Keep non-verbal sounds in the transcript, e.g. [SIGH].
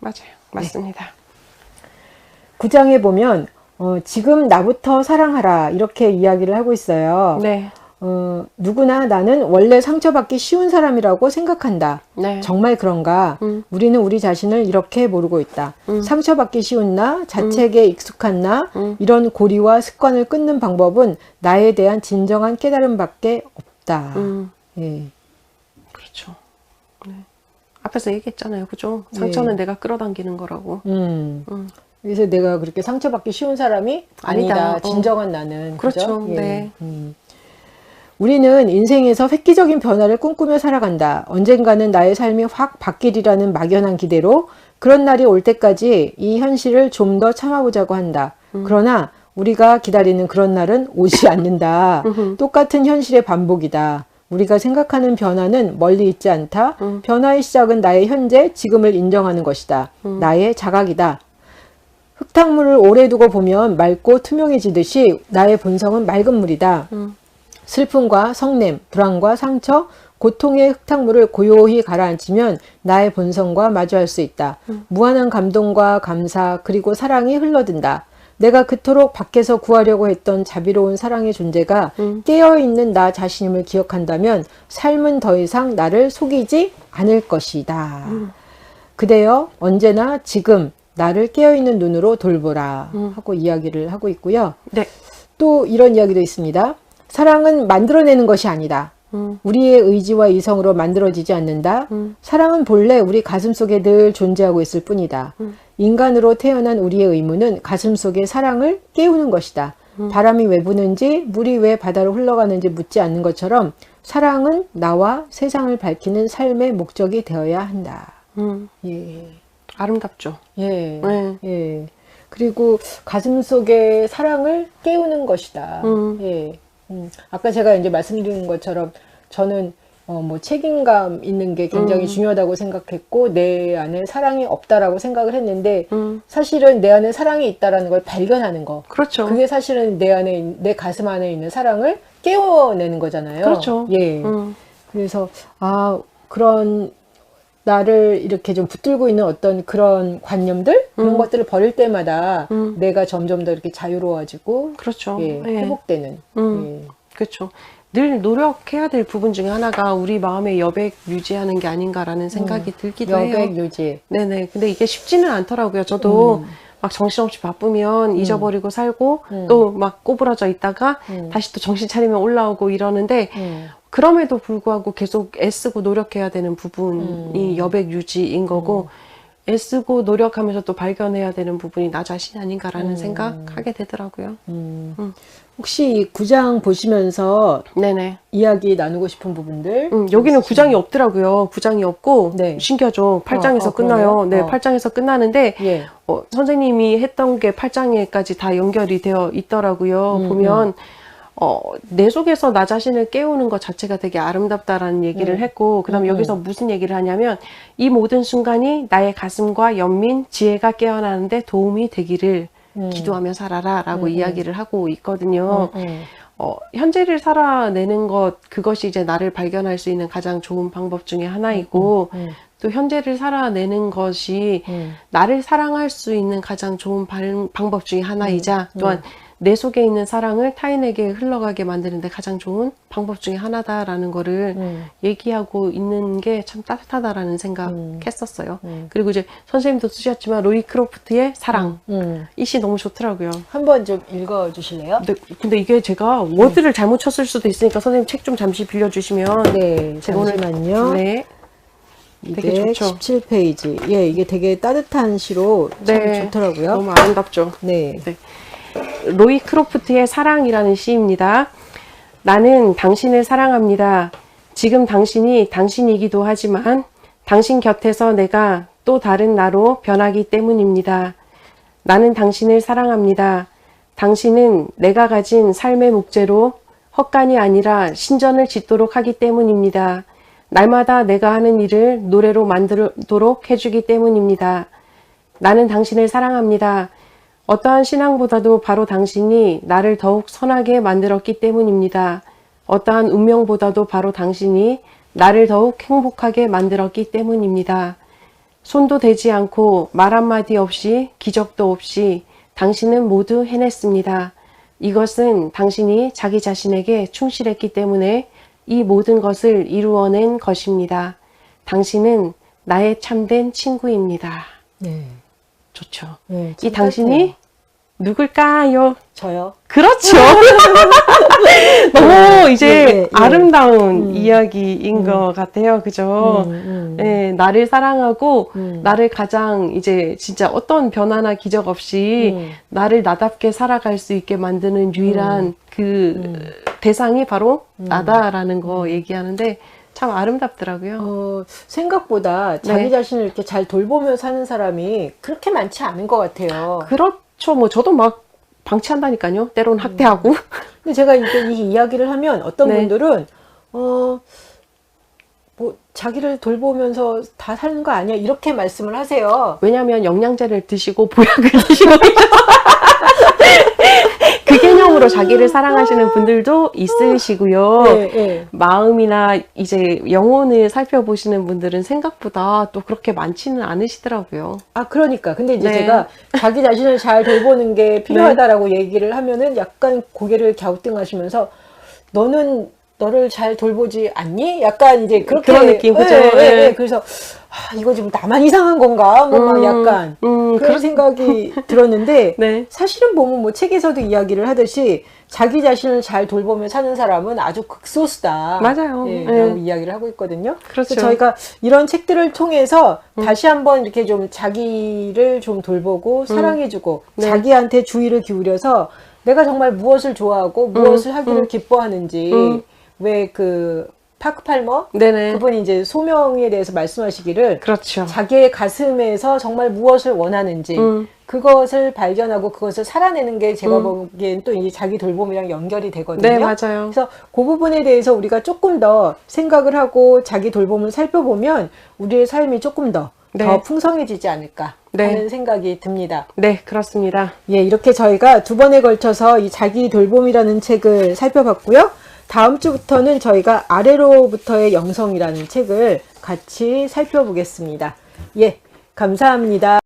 맞아요. 맞습니다. 9장에 보면 어, 지금 나부터 사랑하라 이렇게 이야기를 하고 있어요. 네. 어, 누구나 나는 원래 상처받기 쉬운 사람이라고 생각한다. 네. 정말 그런가? 음. 우리는 우리 자신을 이렇게 모르고 있다. 음. 상처받기 쉬운 나, 자책에 익숙한 나, 음. 이런 고리와 습관을 끊는 방법은 나에 대한 진정한 깨달음밖에 없다. 음, 예. 그렇죠. 네. 앞에서 얘기했잖아요. 그죠? 상처는 내가 끌어당기는 거라고. 음. 음. 그래서 내가 그렇게 상처받기 쉬운 사람이 아니다. 아니다. 어. 진정한 나는. 그렇죠. 예. 네. 음. 우리는 인생에서 획기적인 변화를 꿈꾸며 살아간다. 언젠가는 나의 삶이 확 바뀌리라는 막연한 기대로 그런 날이 올 때까지 이 현실을 좀 더 참아보자고 한다. 음. 그러나 우리가 기다리는 그런 날은 오지 않는다. 똑같은 현실의 반복이다. 우리가 생각하는 변화는 멀리 있지 않다. 음. 변화의 시작은 나의 현재, 지금을 인정하는 것이다. 나의 자각이다. 흙탕물을 오래 두고 보면 맑고 투명해지듯이 나의 본성은 맑은 물이다. 음. 슬픔과 성냄, 불안과 상처, 고통의 흙탕물을 고요히 가라앉히면 나의 본성과 마주할 수 있다. 무한한 감동과 감사 그리고 사랑이 흘러든다. 내가 그토록 밖에서 구하려고 했던 자비로운 사랑의 존재가 깨어있는 나 자신임을 기억한다면 삶은 더 이상 나를 속이지 않을 것이다. 그대여 언제나 지금 나를 깨어있는 눈으로 돌보라 하고 이야기를 하고 있고요. 네. 또 이런 이야기도 있습니다. 사랑은 만들어내는 것이 아니다. 음. 우리의 의지와 이성으로 만들어지지 않는다. 음. 사랑은 본래 우리 가슴 속에 늘 존재하고 있을 뿐이다. 음. 인간으로 태어난 우리의 의무는 가슴 속의 사랑을 깨우는 것이다. 음. 바람이 왜 부는지, 물이 왜 바다로 흘러가는지 묻지 않는 것처럼 사랑은 나와 세상을 밝히는 삶의 목적이 되어야 한다. 음, 예. 아름답죠. 예. 네. 예. 그리고 가슴 속의 사랑을 깨우는 것이다. 음. 예. 음. 아까 제가 이제 말씀드린 것처럼 저는 어, 뭐 책임감 있는 게 굉장히 음. 중요하다고 생각했고 내 안에 사랑이 없다라고 생각을 했는데 음, 사실은 내 안에 사랑이 있다라는 걸 발견하는 거. 그렇죠. 그게 사실은 내 안에 있- 내 가슴 안에 있는 사랑을 깨워내는 거잖아요. 그렇죠. 예. 음, 그래서 아 그런 나를 이렇게 좀 붙들고 있는 어떤 그런 관념들 그런 음. 것들을 버릴 때마다 음. 내가 점점 더 이렇게 자유로워지고 그렇죠. 예, 예. 회복되는 음. 예. 그렇죠. 늘 노력해야 될 부분 중에 하나가 우리 마음의 여백 유지하는 게 아닌가라는 생각이 들기도 해요. 음. 여백 유지 네네. 근데 이게 쉽지는 않더라고요. 저도 음. 막 정신없이 바쁘면 잊어버리고 살고 음. 또막 꼬부라져 있다가 음. 다시 또 정신 차리면 올라오고 이러는데 음. 그럼에도 불구하고 계속 애쓰고 노력해야 되는 부분이 음. 여백 유지인 거고 애쓰고 노력하면서 또 발견해야 되는 부분이 나 자신 아닌가라는 음. 생각하게 되더라고요. 음. 음. 혹시 이 구장 보시면서 네네. 이야기 나누고 싶은 부분들 음, 여기는 구장이 없더라고요. 구장이 없고 네. 신기하죠. 8장에서 어, 어, 끝나요. 그러네요. 네, 어. 8장에서 끝나는데 예. 어, 선생님이 했던 게 8장에까지 다 연결이 되어 있더라고요. 음, 보면 어, 내 속에서 나 자신을 깨우는 것 자체가 되게 아름답다라는 얘기를 음. 했고 그다음에 음, 여기서 무슨 얘기를 하냐면 이 모든 순간이 나의 가슴과 연민 지혜가 깨어나는데 도움이 되기를 음. 기도하며 살아라라고 음, 음. 이야기를 하고 있거든요. 음, 음. 어, 현재를 살아내는 것, 그것이 이제 나를 발견할 수 있는 가장 좋은 방법 중에 하나이고, 음, 또 현재를 살아내는 것이 음. 나를 사랑할 수 있는 가장 좋은 방, 방법 중에 하나이자, 음, 또한 내 속에 있는 사랑을 타인에게 흘러가게 만드는데 가장 좋은 방법 중에 하나다라는 거를 음. 얘기하고 있는 게 참 따뜻하다라는 생각했었어요. 음. 그리고 이제 선생님도 쓰셨지만 로이 크로프트의 사랑. 음. 이시 너무 좋더라고요. 한번 좀 읽어 주실래요? 근데, 근데 이게 제가 워드를 잘못 쳤을 수도 있으니까 선생님 책 좀 잠시 빌려주시면 네, 제가 잠시만요. 네, 되게 좋죠. 217페이지. 예, 이게 되게 따뜻한 시로 참 네. 좋더라고요. 너무 아름답죠. 네. 로이 크로프트의 사랑이라는 시입니다. 나는 당신을 사랑합니다. 지금 당신이 당신이기도 하지만 당신 곁에서 내가 또 다른 나로 변하기 때문입니다. 나는 당신을 사랑합니다. 당신은 내가 가진 삶의 목재로 헛간이 아니라 신전을 짓도록 하기 때문입니다. 날마다 내가 하는 일을 노래로 만들도록 해주기 때문입니다. 나는 당신을 사랑합니다. 어떠한 신앙보다도 바로 당신이 나를 더욱 선하게 만들었기 때문입니다. 어떠한 운명보다도 바로 당신이 나를 더욱 행복하게 만들었기 때문입니다. 손도 대지 않고 말 한마디 없이 기적도 없이 당신은 모두 해냈습니다. 이것은 당신이 자기 자신에게 충실했기 때문에 이 모든 것을 이루어낸 것입니다. 당신은 나의 참된 친구입니다. 네. 좋죠. 네, 이참 당신이. 누굴까요? 저요. 그렇죠. [LAUGHS] 너무 이제 예, 예, 예. 아름다운 음. 이야기인 것 같아요. 그죠? 음, 음. 예, 나를 사랑하고 음. 나를 가장 이제 진짜 어떤 변화나 기적 없이 음. 나를 나답게 살아갈 수 있게 만드는 유일한 그 음. 대상이 바로 나다라는 거 얘기하는데 참 아름답더라고요. 어, 생각보다 자기 네. 자신을 이렇게 잘 돌보며 사는 사람이 그렇게 많지 않은 것 같아요. 그렇죠. 뭐 저도 막 방치한다니까요. 때론 학대하고. 근데 제가 이제 이 이야기를 하면 어떤 네. 분들은 어, 뭐 자기를 돌보면서 다 사는 거 아니야 이렇게 말씀을 하세요. 왜냐하면 영양제를 드시고 보약을 [LAUGHS] 드시고 [LAUGHS] 그 개념으로 자기를 사랑하시는 분들도 있으시고요. 네, 네. 마음이나 이제 영혼을 살펴보시는 분들은 생각보다 또 그렇게 많지는 않으시더라고요. 아 그러니까 근데 이제 네. 제가 자기 자신을 잘 돌보는 게 필요하다라고 얘기를 하면은 약간 고개를 갸우뚱하시면서 너는 너를 잘 돌보지 않니? 약간 이제 그렇게 그런 느낌, 그죠? 예, 예, 예. 예. 그래서 아, 이거 지금 나만 이상한 건가? 뭐막 음, 약간 음, 그런 그렇- 생각이 [LAUGHS] 들었는데 네. 사실은 보면 뭐 책에서도 이야기를 하듯이 자기 자신을 잘 돌보며 사는 사람은 아주 극소수다. 맞아요. 예, 예. 라고 이야기를 하고 있거든요. 그렇죠. 저희가 이런 책들을 통해서 다시 한번 이렇게 좀 자기를 좀 돌보고 사랑해주고 네. 자기한테 주의를 기울여서 내가 정말 무엇을 좋아하고 무엇을 하기를 기뻐하는지 음. 왜그 파크 팔머 네네. 그분이 이제 소명에 대해서 말씀하시기를 그렇죠. 자기의 가슴에서 정말 무엇을 원하는지 음. 그것을 발견하고 그것을 살아내는 게 제가 음. 보기엔 또 이제 자기 돌봄이랑 연결이 되거든요. 네, 맞아요. 그래서 그 부분에 대해서 우리가 조금 더 생각을 하고 자기 돌봄을 살펴보면 우리의 삶이 조금 더, 네. 더 풍성해지지 않을까 네. 하는 생각이 듭니다. 네, 그렇습니다. 예, 이렇게 저희가 두 번에 걸쳐서 이 자기 돌봄이라는 책을 살펴봤고요. 다음 주부터는 저희가 아래로부터의 영성이라는 책을 같이 살펴보겠습니다. 예, 감사합니다.